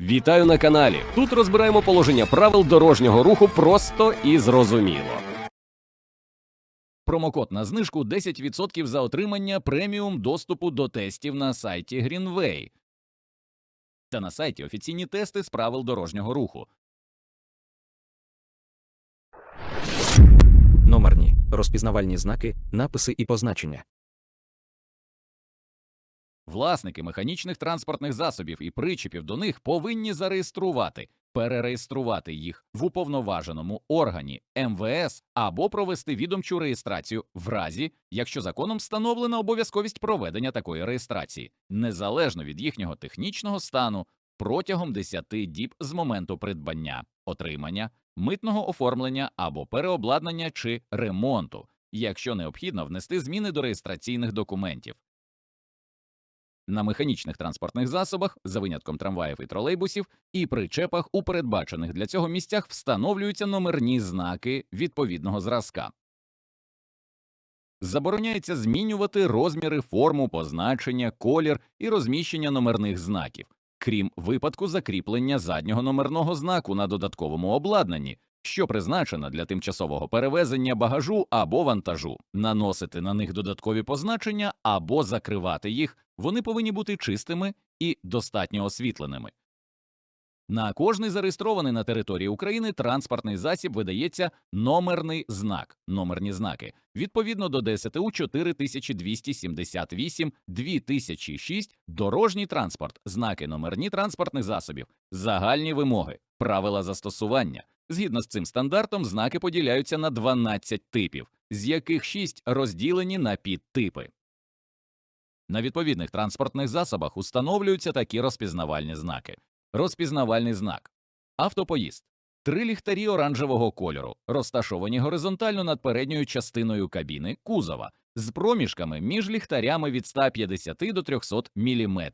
Вітаю на каналі. Тут розбираємо положення правил дорожнього руху просто і зрозуміло. Промокод на знижку 10% за отримання преміум доступу до тестів на сайті Greenway та на сайті офіційні тести з правил дорожнього руху. Номерні, розпізнавальні знаки, написи і позначення. Власники механічних транспортних засобів і причепів до них повинні зареєструвати, перереєструвати їх в уповноваженому органі МВС або провести відомчу реєстрацію в разі, якщо законом встановлена обов'язковість проведення такої реєстрації, незалежно від їхнього технічного стану протягом 10 діб з моменту придбання, отримання, митного оформлення або переобладнання чи ремонту, якщо необхідно внести зміни до реєстраційних документів. На механічних транспортних засобах, за винятком трамваїв і тролейбусів, і причепах у передбачених для цього місцях встановлюються номерні знаки відповідного зразка. Забороняється змінювати розміри, форму, позначення, колір і розміщення номерних знаків, крім випадку закріплення заднього номерного знаку на додатковому обладнанні, що призначена для тимчасового перевезення багажу або вантажу, наносити на них додаткові позначення або закривати їх, вони повинні бути чистими і достатньо освітленими. На кожний зареєстрований на території України транспортний засіб видається номерний знак, номерні знаки, відповідно до ДСТУ 4278 2006 дорожній транспорт, знаки номерні транспортних засобів, загальні вимоги, правила застосування. Згідно з цим стандартом, знаки поділяються на 12 типів, з яких 6 розділені на підтипи. На відповідних транспортних засобах установлюються такі розпізнавальні знаки. Розпізнавальний знак. Автопоїзд. Три ліхтарі оранжевого кольору, розташовані горизонтально над передньою частиною кабіни кузова, з проміжками між ліхтарями від 150 до 300 мм,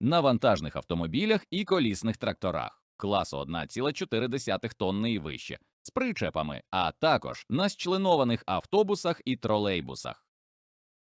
на вантажних автомобілях і колісних тракторах класу 1,4 тонни і вище, з причепами, а також на зчленованих автобусах і тролейбусах.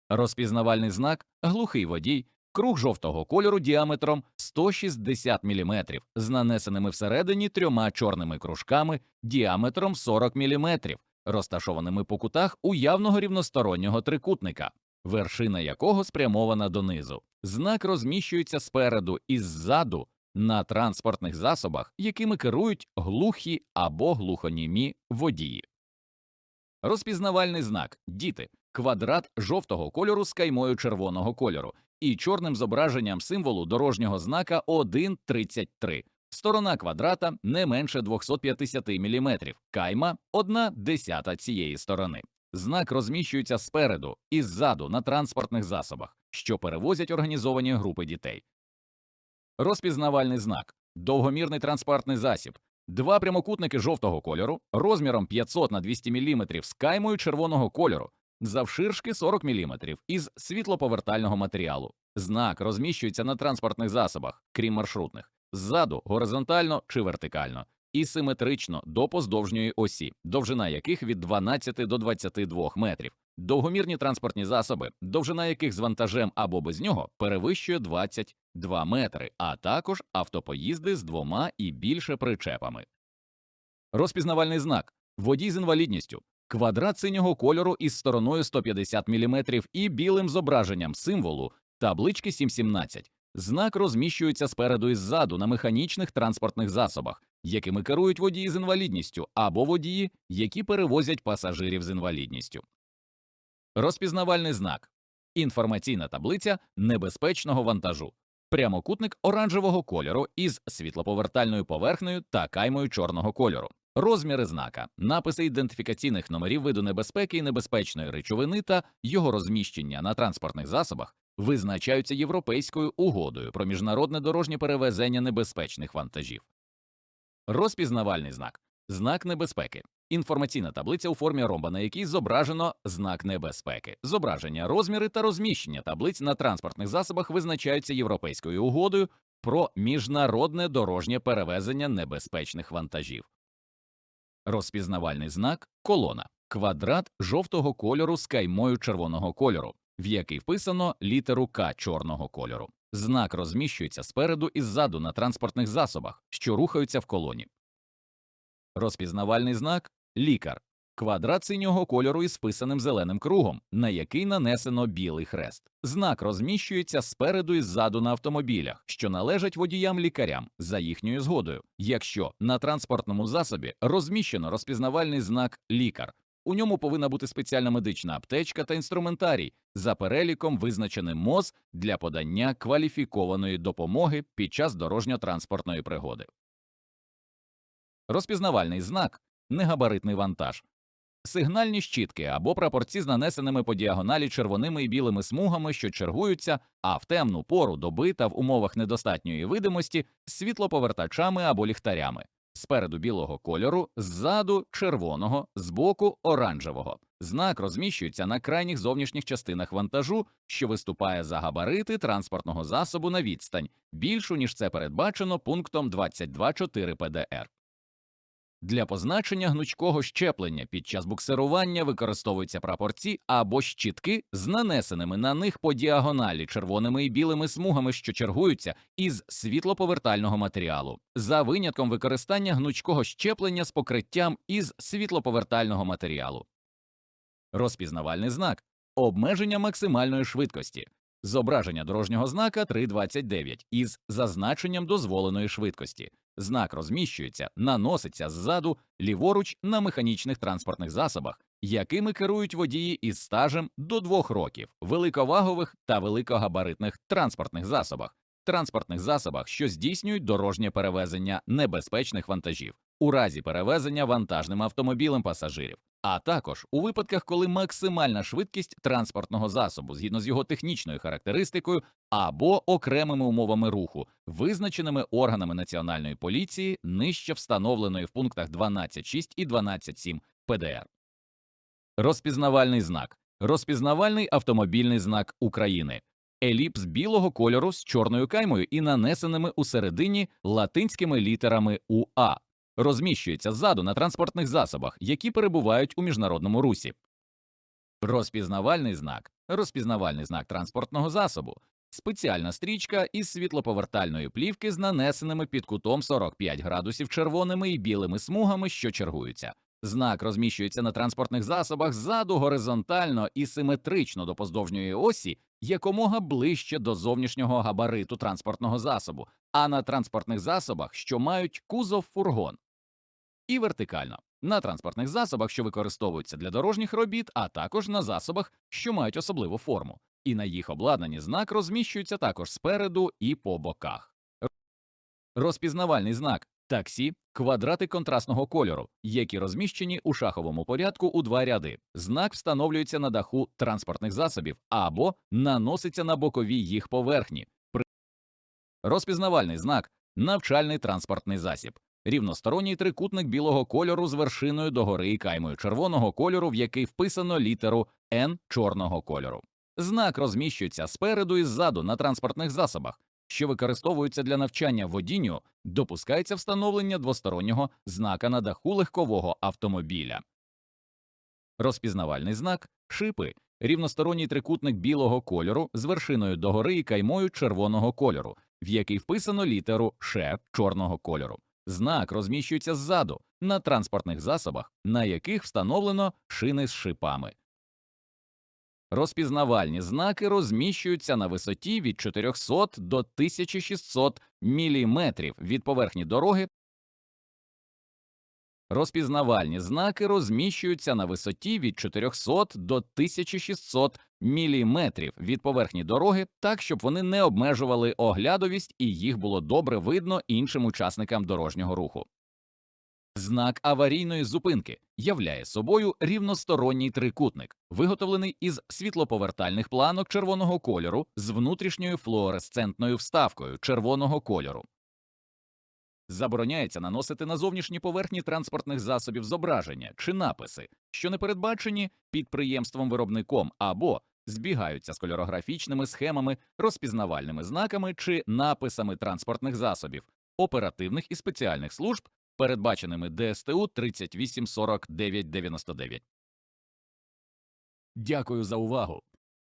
Розпізнавальний знак глухий водій, круг жовтого кольору діаметром 160 мм з нанесеними всередині трьома чорними кружками діаметром 40 мм, розташованими по кутах уявного рівностороннього трикутника, вершина якого спрямована донизу. Знак розміщується спереду і ззаду на транспортних засобах, якими керують глухі або глухонімі водії. Розпізнавальний знак діти квадрат жовтого кольору з каймою червоного кольору і чорним зображенням символу дорожнього знака 1,33. Сторона квадрата не менше 250 мм, кайма – одна десята цієї сторони. Знак розміщується спереду і ззаду на транспортних засобах, що перевозять організовані групи дітей. Розпізнавальний знак довгомірний транспортний засіб, два прямокутники жовтого кольору розміром 500 на 200 мм з каймою червоного кольору, завширшки 40 мм із світлоповертального матеріалу. Знак розміщується на транспортних засобах, крім маршрутних, ззаду горизонтально чи вертикально, і симетрично до поздовжньої осі, довжина яких від 12 до 22 метрів. Довгомірні транспортні засоби, довжина яких з вантажем або без нього перевищує 22 метри, а також автопоїзди з двома і більше причепами. Розпізнавальний знак водій з інвалідністю, квадрат синього кольору із стороною 150 мм і білим зображенням символу таблички 717. Знак розміщується спереду і ззаду на механічних транспортних засобах, якими керують водії з інвалідністю або водії, які перевозять пасажирів з інвалідністю. Розпізнавальний знак інформаційна таблиця небезпечного вантажу, прямокутник оранжевого кольору із світлоповертальною поверхнею та каймою чорного кольору. Розміри знака, написи ідентифікаційних номерів виду небезпеки і небезпечної речовини та його розміщення на транспортних засобах визначаються Європейською угодою про міжнародне дорожнє перевезення небезпечних вантажів. Розпізнавальний знак знак небезпеки. Інформаційна таблиця у формі ромба, на якій зображено знак небезпеки. Зображення, розміри та розміщення таблиць на транспортних засобах визначаються Європейською угодою про міжнародне дорожнє перевезення небезпечних вантажів. Розпізнавальний знак колона квадрат жовтого кольору з каймою червоного кольору, в який вписано літеру К чорного кольору. Знак розміщується спереду і ззаду на транспортних засобах, що рухаються в колоні. Розпізнавальний знак лікар. Квадрат синього кольору із списаним зеленим кругом, на який нанесено білий хрест. Знак розміщується спереду і ззаду на автомобілях, що належать водіям-лікарям за їхньою згодою. Якщо на транспортному засобі розміщено розпізнавальний знак лікар, у ньому повинна бути спеціальна медична аптечка та інструментарій за переліком, визначеним МОЗ для подання кваліфікованої допомоги під час дорожньо-транспортної пригоди. Розпізнавальний знак негабаритний вантаж. Сигнальні щітки або прапорці з нанесеними по діагоналі червоними і білими смугами, що чергуються, а в темну пору доби та в умовах недостатньої видимості світлоповертачами або ліхтарями. Спереду білого кольору, ззаду червоного, збоку оранжевого. Знак розміщується на крайніх зовнішніх частинах вантажу, що виступає за габарити транспортного засобу на відстань, більшу ніж це передбачено пунктом 22.4 ПДР. Для позначення гнучкого щеплення під час буксирування використовуються прапорці або щітки з нанесеними на них по діагоналі червоними і білими смугами, що чергуються із світлоповертального матеріалу, за винятком використання гнучкого щеплення з покриттям із світлоповертального матеріалу. Розпізнавальний знак обмеження максимальної швидкості. Зображення дорожнього знака 329 із зазначенням дозволеної швидкості. Знак розміщується, наноситься ззаду ліворуч на механічних транспортних засобах, якими керують водії із стажем до двох років, великовагових та великогабаритних транспортних засобах, транспортних засобах, що здійснюють дорожнє перевезення небезпечних вантажів, у разі перевезення вантажним автомобілем пасажирів, а також у випадках, коли максимальна швидкість транспортного засобу згідно з його технічною характеристикою або окремими умовами руху, визначеними органами національної поліції, нижче встановленої в пунктах 12.6 і 12.7 ПДР. Розпізнавальний знак. Розпізнавальний автомобільний знак України. Еліпс білого кольору з чорною каймою і нанесеними у середині латинськими літерами УА. Розміщується ззаду на транспортних засобах, які перебувають у міжнародному русі. Розпізнавальний знак. Розпізнавальний знак транспортного засобу. Спеціальна стрічка із світлоповертальної плівки з нанесеними під кутом 45 градусів червоними і білими смугами, що чергуються. Знак розміщується на транспортних засобах ззаду горизонтально і симетрично до поздовжньої осі, якомога ближче до зовнішнього габариту транспортного засобу, а на транспортних засобах, що мають кузов фургон, і вертикально на транспортних засобах, що використовуються для дорожніх робіт, а також на засобах, що мають особливу форму, і на їх обладнанні знак розміщується також спереду і по боках. Розпізнавальний знак таксі квадрати контрастного кольору, які розміщені у шаховому порядку у два ряди. Знак встановлюється на даху транспортних засобів або наноситься на бокові їх поверхні. Розпізнавальний знак навчальний транспортний засіб. Рівносторонній трикутник білого кольору з вершиною догори і каймою червоного кольору, в який вписано літеру Н чорного кольору. Знак розміщується спереду і ззаду на транспортних засобах, що використовуються для навчання водінню, допускається встановлення двостороннього знака на даху легкового автомобіля. Розпізнавальний знак шипи рівносторонній трикутник білого кольору з вершиною догори і каймою червоного кольору, в який вписано літеру Ш чорного кольору. Знак розміщується ззаду на транспортних засобах, на яких встановлено шини з шипами. Розпізнавальні знаки розміщуються на висоті від 400 до 1600 мм від поверхні дороги. Розпізнавальні знаки розміщуються на висоті від 400 до 1600 мм від поверхні дороги, так щоб вони не обмежували оглядовість і їх було добре видно іншим учасникам дорожнього руху. Знак аварійної зупинки являє собою рівносторонній трикутник, виготовлений із світлоповертальних планок червоного кольору з внутрішньою флуоресцентною вставкою червоного кольору. Забороняється наносити на зовнішні поверхні транспортних засобів зображення чи написи, що не передбачені підприємством-виробником або збігаються з кольорографічними схемами, розпізнавальними знаками чи написами транспортних засобів, оперативних і спеціальних служб, передбаченими ДСТУ 384999. Дякую за увагу.